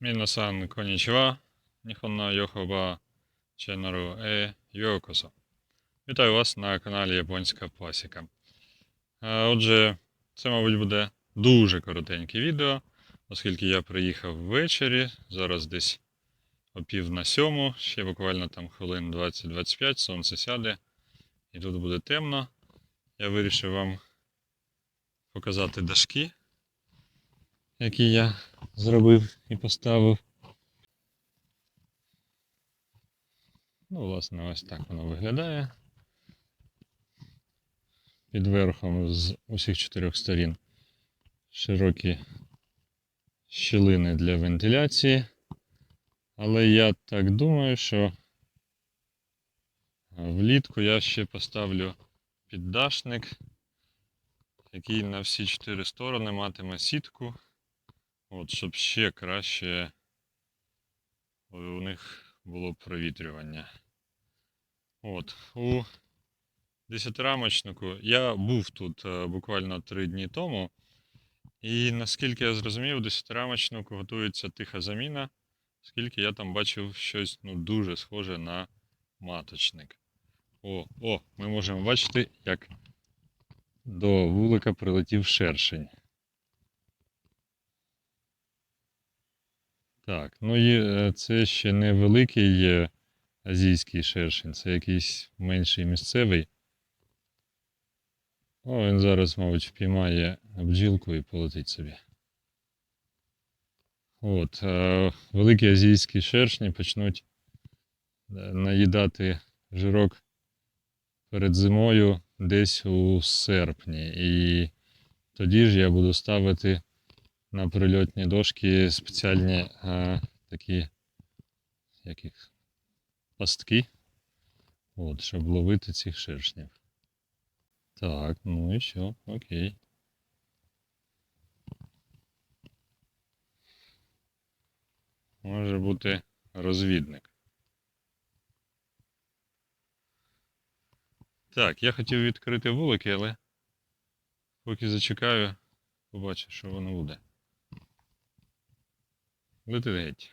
Мінасан конічва, ніхонно йохоба ченеру е йокосо. Вітаю вас на каналі Японська Пасіка. Е, Отже, це, мабуть, буде дуже коротеньке відео, оскільки я приїхав ввечері, зараз десь о пів на сьому, ще буквально там хвилин 20-25, сонце сяде, і тут буде темно. Я вирішив вам показати дашки, які я зробив і поставив. Ну, власне, ось так воно виглядає. Під верхом з усіх чотирьох сторін широкі щілини для вентиляції. Але я так думаю, що влітку я ще поставлю піддашник, який на всі чотири сторони матиме сітку. От, щоб ще краще у них було провітрювання. От, у десятирамочнику я був тут е, буквально три дні тому. І наскільки я зрозумів, у десятирамочнику готується тиха заміна, оскільки я там бачив щось ну, дуже схоже на маточник. О, о, ми можемо бачити, як до вулика прилетів шершень. Так, ну і е, це ще не великий е, азійський шершень, це якийсь менший місцевий. О, він зараз, мабуть, впіймає бджілку і полетить собі. От, е, великі азійські шершні почнуть наїдати жирок перед зимою десь у серпні. І тоді ж я буду ставити на прильотні дошки спеціальні а, такі як їх, пастки, от, щоб ловити цих шершнів. Так, ну і все, окей. Може бути розвідник. Так, я хотів відкрити вулики, але поки зачекаю, побачу, що воно буде. Лети геть.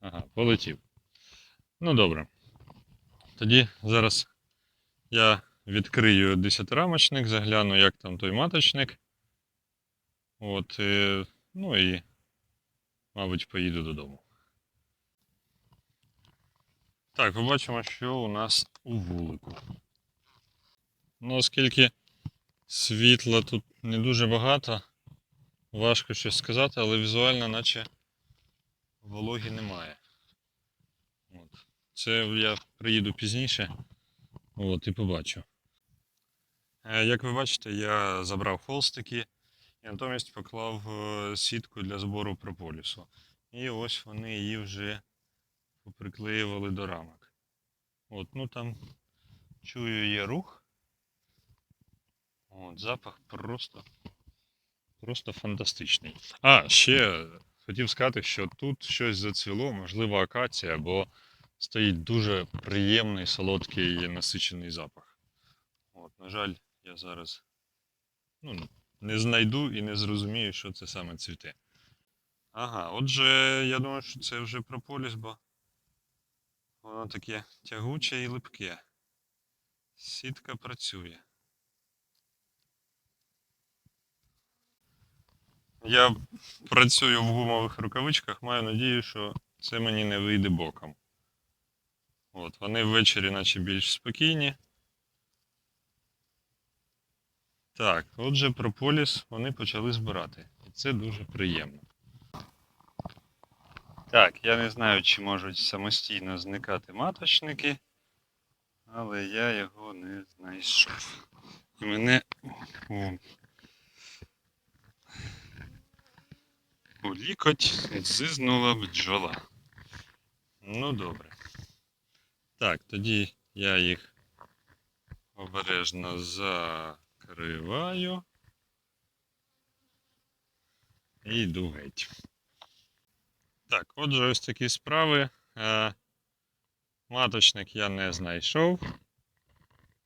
Ага, полетів. Ну добре. Тоді зараз я відкрию десятирамочник, загляну, як там той маточник. От, е, ну і, мабуть, поїду додому. Так, побачимо, що у нас у вулику. Ну, оскільки світла тут не дуже багато, важко щось сказати, але візуально наче вологі немає. От. Це я приїду пізніше от, і побачу. Е, Як ви бачите, я забрав холстики і натомість поклав е, сітку для збору прополісу. І ось вони її вже поприклеювали до рамок. От, ну там чую є рух. От, запах просто, просто фантастичний. А, ще хотів сказати, що тут щось зацвіло, можливо, акація, бо стоїть дуже приємний, солодкий насичений запах. От, на жаль, я зараз ну, не знайду і не зрозумію, що це саме цвіте. Ага, отже, я думаю, що це вже прополіс, бо воно таке тягуче і липке. Сітка працює. Я працюю в гумових рукавичках, маю надію, що це мені не вийде боком. От, вони ввечері наче більш спокійні. Так, отже, прополіс вони почали збирати. І це дуже приємно. Так, я не знаю, чи можуть самостійно зникати маточники, але я його не знайшов. І мене лікоть зизнула бджола. Ну добре. Так, тоді я їх обережно закриваю і йду геть. Так, отже, ось такі справи. Е, Маточник я не знайшов.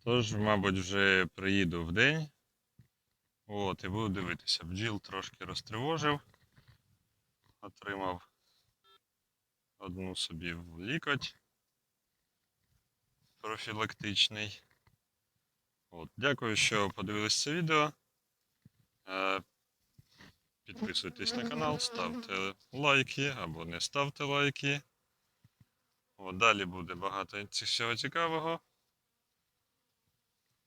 Тож, мабуть, вже приїду в день. От, і буду дивитися. Бджіл трошки розтривожив. Отримав одну собі в лікоть профілактичний. От, дякую, що подивились це відео. Е, Підписуйтесь на канал, ставте лайки або не ставте лайки. От, далі буде багато всього цікавого.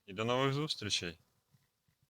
І до нових зустрічей!